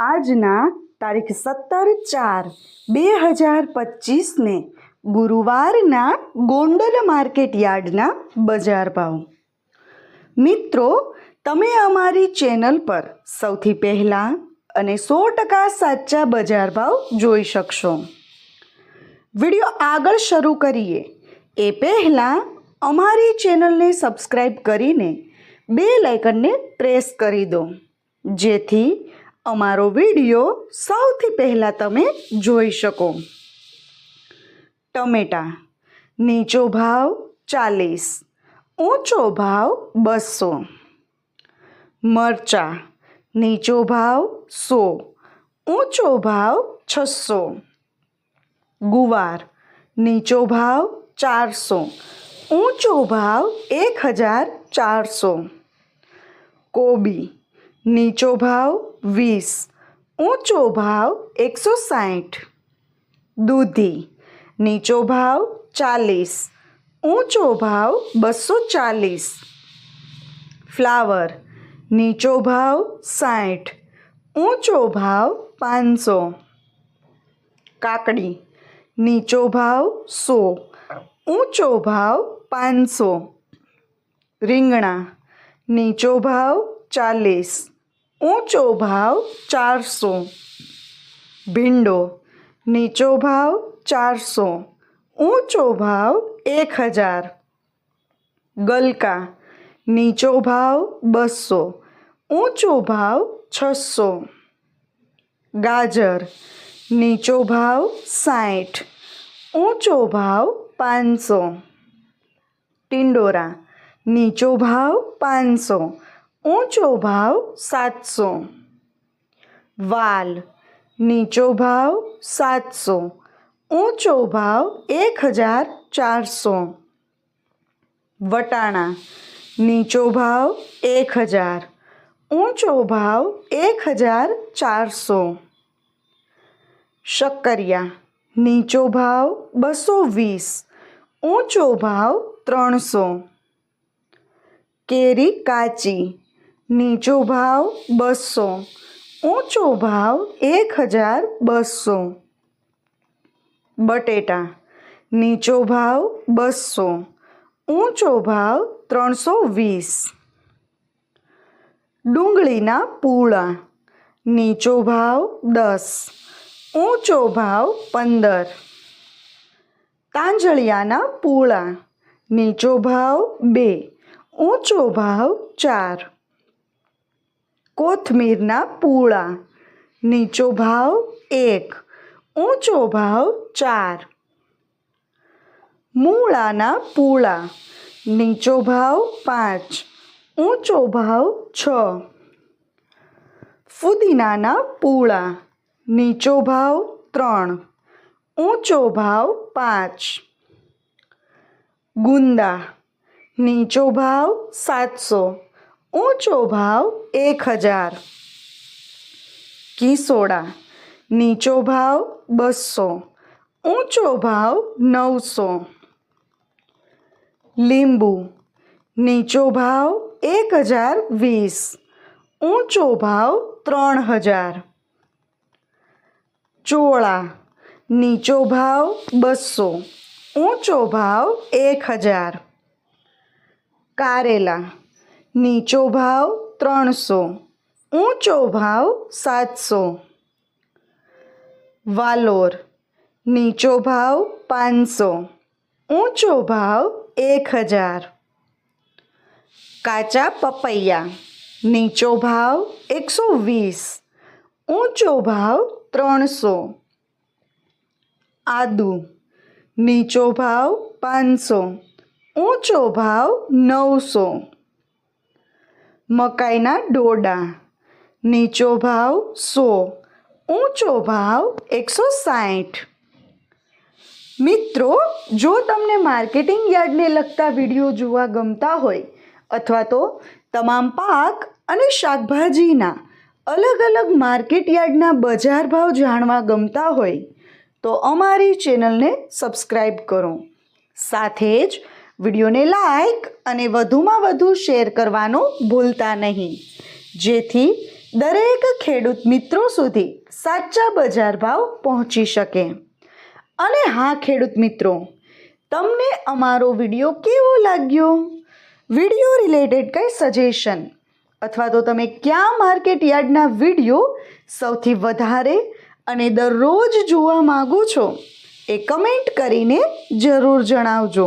આજના તારીખ સત્તર ચાર બે હજાર પચીસને ગુરુવારના ગોંડલ માર્કેટ યાર્ડના બજાર ભાવ. મિત્રો, તમે અમારી ચેનલ પર સૌથી પહેલાં અને સો ટકા સાચા બજાર ભાવ જોઈ શકશો. વીડિયો આગળ શરૂ કરીએ. એ પહેલાં અમારી ચેનલને સબસ્ક્રાઈબ કરીને બે લાઇકનને પ્રેસ કરી દો. જેથી અમારો વીડિયો સૌથી પહેલાં તમે જોઈ શકો. ટમેટા, નીચો ભાવ ચાલીસ, ઊંચો ભાવ બસો. મરચા, નીચો ભાવ સો, ઊંચો ભાવ છસો. ગુવાર, નીચો ભાવ ચારસો, ઊંચો ભાવ એક હજાર ચારસો. કોબી, નીચો ભાવ વીસ. ઊંચો ભાવ એકસો સાઠ દૂધી. નીચો ભાવ ચાલીસ. ઊંચો ભાવ બસો ચાલીસ. ફ્લાવર. નીચો ભાવ સાઠ ઊંચો ભાવ પાંચસો. કાકડી. નીચો ભાવ સો. ઊંચો ભાવ પાંચસો. રીંગણા. નીચો ભાવ ચાલીસ. ઊંચો ભાવ ચારસો ભીંડો નીચો ભાવ ચારસો ઊંચો ભાવ એક હજાર ગલકા નીચો ભાવ બસો ઊંચો ભાવ છસો ગાજર નીચો ભાવ સાઠ ઊંચો ભાવ પાંચસો ટિંડોરા નીચો ભાવ પાંચસો ઊંચો ભાવ સાતસો. વાલ, નીચો ભાવ સાતસો. ઊંચો ભાવ એક હજાર ચારસો. વટાણા, નીચો ભાવ એક હજાર ઊંચો ભાવ એક હજાર ચારસો. શક્કરિયા, નીચો ભાવ બસો વીસ ઊંચો ભાવ ત્રણસો. કેરી કાચી નીચો ભાવ બસો, ઊંચો ભાવ એક હજાર બસો. બટેટા, નીચો ભાવ બસો, ઊંચો ભાવ ત્રણસો વીસ. ડુંગળીના પૂળા, નીચો ભાવ દસ, ઊંચો ભાવ પંદર. તાંજળિયાના પૂળા, નીચો ભાવ બે, ઊંચો ભાવ ચાર. કોથમીરના પૂળા. નીચો ભાવ એક, ઊંચો ભાવ ચાર. મૂળાના પૂળા. નીચો ભાવ પાંચ, ઊંચો ભાવ છ. ફુદીનાના પૂળા. નીચો ભાવ ત્રણ, ઊંચો ભાવ પાંચ. ગુંદા. નીચો ભાવ સાતસો. ઊંચો ભાવ એક હજાર. કિસોડા, નીચો ભાવ બસો, ઊંચો ભાવ નવસો. લીંબુ, નીચો ભાવ એક હજાર વીસ, ઊંચો ભાવ ત્રણ હજાર. ચોળા, નીચો ભાવ બસો, ઊંચો ભાવ એક હજાર. કારેલા નીચો ભાવ ત્રણસો, ઊંચો ભાવ સાતસો. વાલોર, નીચો ભાવ પાંચસો, ઊંચો ભાવ એક હજાર. કાચા પપૈયા, નીચો ભાવ એકસો વીસ, ઊંચો ભાવ ત્રણસો. આદુ, નીચો ભાવ પાંચસો, ઊંચો ભાવ નવસો. મકાઈના ડોડા. નીચો ભાવ સો, ઊંચો ભાવ એકસો સાઠ મિત્રો, જો તમને માર્કેટિંગ યાર્ડને લગતા વીડિયો જોવા ગમતા હોય અથવા તો તમામ પાક અને શાકભાજીના અલગ અલગ માર્કેટ યાર્ડના બજાર ભાવ જાણવા ગમતા હોય, તો અમારી ચેનલને સબસ્ક્રાઈબ કરો. સાથે જ વિડીયોને લાઈક અને વધુમાં વધુ શેર કરવાનું ભૂલતા નહીં. જેથી દરેક ખેડૂત મિત્રો સુધી સાચા બજાર ભાવ પહોંચી શકે. અને હા, ખેડૂત મિત્રો, તમને અમારો વીડિયો કેવો લાગ્યો? વીડિયો રિલેટેડ કંઈ સજેશન? અથવા તો તમે ક્યાં માર્કેટ યાર્ડના વીડિયો સૌથી વધારે અને દરરોજ જોવા માગો છો? એ કમેન્ટ કરીને જરૂર જણાવજો.